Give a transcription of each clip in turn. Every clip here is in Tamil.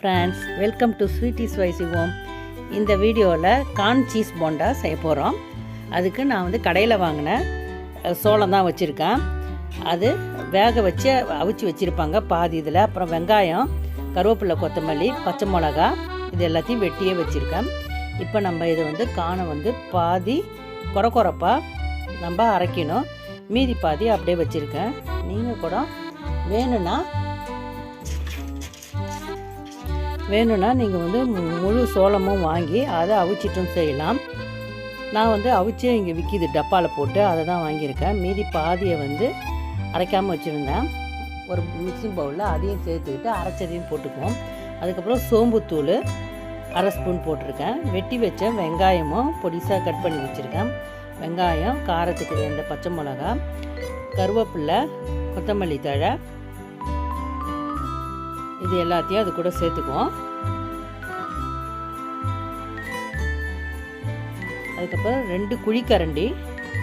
ஃப்ரெண்ட்ஸ் வெல்கம் டு ஸ்வீட்டிஸ் ஸ்வைசி ஹோம். இந்த வீடியோவில் கார்ன் சீஸ் போண்டா செய்ய போகிறோம் அதுக்கு நான் வந்து கடையில் வாங்கின சோளம் தான் வச்சுருக்கேன். அது வேக வச்சு அவிச்சு வச்சுருப்பாங்க பாதி இதில். அப்புறம் வெங்காயம் கருவேப்பிலை கொத்தமல்லி பச்சை மிளகா இது எல்லாத்தையும் வெட்டியே வச்சுருக்கேன். இப்போ நம்ம இதை வந்து காணை வந்து பாதி குறை குறைப்பாக நம்ம அரைக்கணும். மீதி பாதி அப்படியே வச்சுருக்கேன். நீங்கள் கூட வேணும்னா வேணும்னா நீங்கள் வந்து மு- முழு சோளமும் வாங்கி அதை அவிச்சிட்டும் செய்யலாம். நான் வந்து அவிச்சே இங்கே விற்கிது டப்பாவில் போட்டு அதை தான் வாங்கியிருக்கேன். மீதி பாதியை வந்து அரைக்காமல் வச்சுருந்தேன். ஒரு மிக்சிங் பவுலில் அதையும் சேர்த்துக்கிட்டு அரைச்சதையும் போட்டுக்குவோம். அதுக்கப்புறம் சோம்புத்தூள் அரை ஸ்பூன் போட்டிருக்கேன். வெட்டி வச்ச வெங்காயமும் பொடிசாக கட் பண்ணி வச்சுருக்கேன். வெங்காயம் காரத்துக்கு இந்த பச்சை மிளகா கருவேப்பில்லை கொத்தமல்லி தழை இது எல்லாத்தையும் அது கூட சேர்த்துக்குவோம். அதுக்கப்புறம் ரெண்டு குழிக்கரண்டி.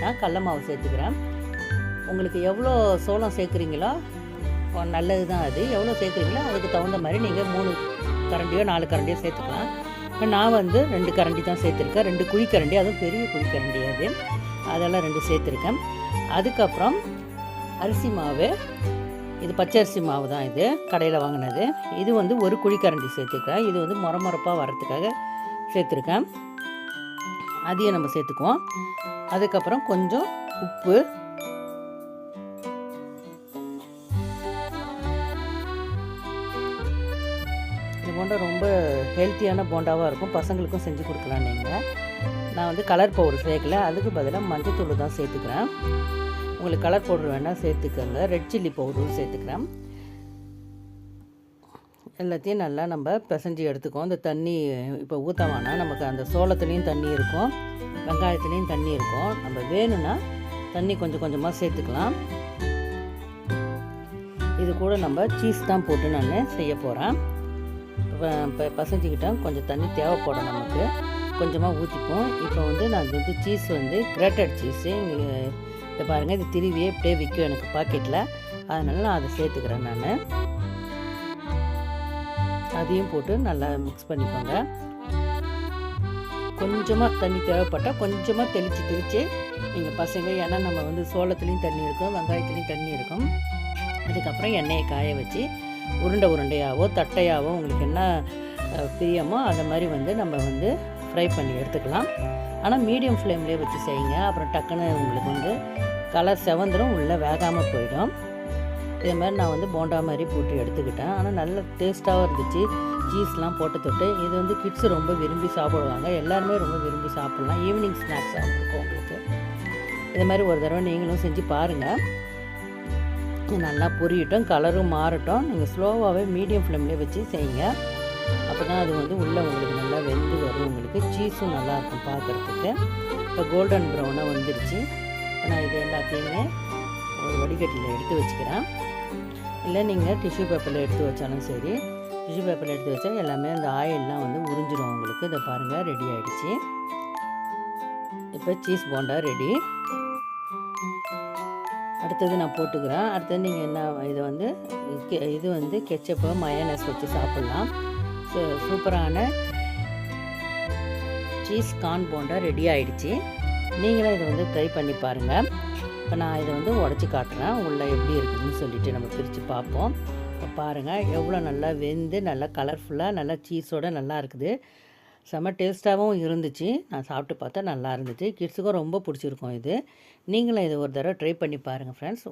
நான் கடல மாவு சேர்த்துக்கிறேன். உங்களுக்கு எவ்வளோ சோளம் சேர்க்குறீங்களோ நல்லது தான் அது. எவ்வளோ சேர்க்குறீங்களோ அதுக்கு தகுந்த மாதிரி நீங்கள் மூணு கரண்டியோ நாலு கரண்டியோ சேர்த்துக்கலாம். இப்போ நான் வந்து ரெண்டு கரண்டி தான் சேர்த்துருக்கேன். ரெண்டு குழிக்கரண்டி அதுவும் பெரிய குழிக்கரண்டி அது. அதெல்லாம் ரெண்டு சேர்த்துருக்கேன். அதுக்கப்புறம் அரிசி மாவு. இது பச்சரிசி மாவு தான் இது கடையில் வாங்கினது. இது வந்து ஒரு குழிக்கரண்டி சேர்த்துக்கிறேன். இது வந்து மொரமொரப்பாக வரத்துக்காக சேர்த்துருக்கேன். அதையும் நம்ம சேர்த்துக்குவோம். அதுக்கப்புறம் கொஞ்சம் உப்பு. இந்த போண்டா ரொம்ப ஹெல்த்தியான போண்டாவாக இருக்கும். பசங்களுக்கும் செஞ்சு கொடுக்கலாம் நீங்கள் நான் வந்து கலர் பவுடர் சேர்க்கல. அதுக்கு பதிலாக மஞ்சத்தூள் தான் சேர்த்துக்கிறேன். உங்களுக்கு கலர் பவுடர் வேணால் சேர்த்துக்கோங்க. ரெட் சில்லி பவுடரும் சேர்த்துக்கிறேன். எல்லாத்தையும் நல்லா நம்ம பிசைஞ்சு எடுத்துக்கோம் இந்த தண்ணி இப்போ ஊற்ற வேணாம். நமக்கு அந்த சோளத்துலேயும் தண்ணி இருக்கும். வெங்காயத்துலேயும் தண்ணி இருக்கும். நம்ம வேணும்னா தண்ணி கொஞ்சம் கொஞ்சமாக சேர்த்துக்கலாம். இது கூட நம்ம சீஸ் தான் போட்டு நான் செய்ய போகிறேன் இப்போ பசஞ்சிக்கிட்டேன் கொஞ்சம் தண்ணி தேவைப்படும் நமக்கு. கொஞ்சமாக ஊற்றிப்போம் இப்போ வந்து நான் வந்து சீஸ் வந்து கிரேட்டட் சீஸு இங்கே இதை பாருங்கள் இது திருவியே இப்படியே விற்கும் எனக்கு பாக்கெட்டில் அதனால நான் அதை சேர்த்துக்கிறேன் நான். அதையும் போட்டு நல்லா மிக்ஸ் பண்ணிக்கோங்க. கொஞ்சமாக தண்ணி தேவைப்பட்டால் கொஞ்சமாக தெளித்து தெளித்து நீங்கள் பசங்க ஏன்னா நம்ம வந்து சோளத்துலேயும் தண்ணி இருக்கும் வெங்காயத்துலேயும் தண்ணி இருக்கும். அதுக்கப்புறம் எண்ணெயை காய வச்சு உருண்டை உருண்டையாவோ தட்டையாவோ உங்களுக்கு என்ன பிரியமோ அதை மாதிரி வந்து நம்ம வந்து ஃப்ரை பண்ணி எடுத்துக்கலாம். ஆனால் மீடியம் ஃப்ளேம்லேயே வச்சு செய்யுங்க. அப்புறம் டக்குன்னு உங்களுக்கு வந்து கலர் செவந்துடும் உள்ளே வேகாமல் போயிடும். இதே மாதிரி நான் வந்து போண்டா மாதிரி போட்டு எடுத்துக்கிட்டேன். ஆனால் நல்ல டேஸ்ட்டாகவும் இருந்துச்சு. சீஸ்லாம் போட்டு தொட்டு இது வந்து கிட்ஸ் ரொம்ப விரும்பி சாப்பிடுவாங்க. எல்லாருமே ரொம்ப விரும்பி சாப்பிட்லாம். ஈவினிங் ஸ்நாக்ஸாக இருக்கும் உங்களுக்கு. இதே மாதிரி ஒரு தடவை நீங்களும் செஞ்சு பாருங்கள் நல்லா பொரியட்டும் கலரும் மாறட்டும். நீங்கள் ஸ்லோவாகவே மீடியம் ஃப்ளேம்லேயே வச்சு செய்யுங்க. அப்போ தான் அது வந்து உள்ளே உங்களுக்கு நல்லா வெந்து வரும். உங்களுக்கு சீஸும் நல்லாயிருக்கும் பார்க்குறதுக்கு. இப்போ கோல்டன் ப்ரௌனாக வந்துருச்சு. இப்போ நான் இது எல்லாத்தையுமே ஒரு வடிகட்டியில் எடுத்து வச்சுக்கிறேன். இல்லை நீங்கள் டிஷ்யூ பேப்பரில் எடுத்து வச்சாலும் சரி. டிஷ்யூ பேப்பரில் எடுத்து வச்சா எல்லாமே அந்த ஆயிலெலாம் வந்து உறிஞ்சிடும் உங்களுக்கு. இதை பாருங்கள் ரெடி ஆகிடுச்சு இப்போ சீஸ் போண்டா ரெடி அடுத்தது நான் போட்டுக்கிறேன். அடுத்தது நீங்கள் என்ன இதை வந்து கெ- இது வந்து கெச்சப்பு மயனஸ் வச்சு சாப்பிட்லாம். சூப்பரான சீஸ் கார்ன் போண்டா ரெடி ஆயிடுச்சு. நீங்களும் இதை வந்து ட்ரை பண்ணி பாருங்கள் இப்போ நான் இதை வந்து உடச்சி காட்டுறேன். உள்ளே எப்படி இருக்குதுன்னு சொல்லிட்டு நம்ம பிரித்து பார்ப்போம். இப்போ பாருங்கள் எவ்வளோ நல்லா வெந்து நல்லா கலர்ஃபுல்லாக நல்லா சீஸோட நல்லா இருக்குது. செம்ம டேஸ்ட்டாகவும் இருந்துச்சு. நான் சாப்பிட்டு பார்த்தா நல்லா இருந்துச்சு. கிட்ஸுக்கும் ரொம்ப பிடிச்சிருக்கும் இது. நீங்களும் இதை ஒரு தடவை ட்ரை பண்ணி பாருங்கள் ஃப்ரெண்ட்ஸ்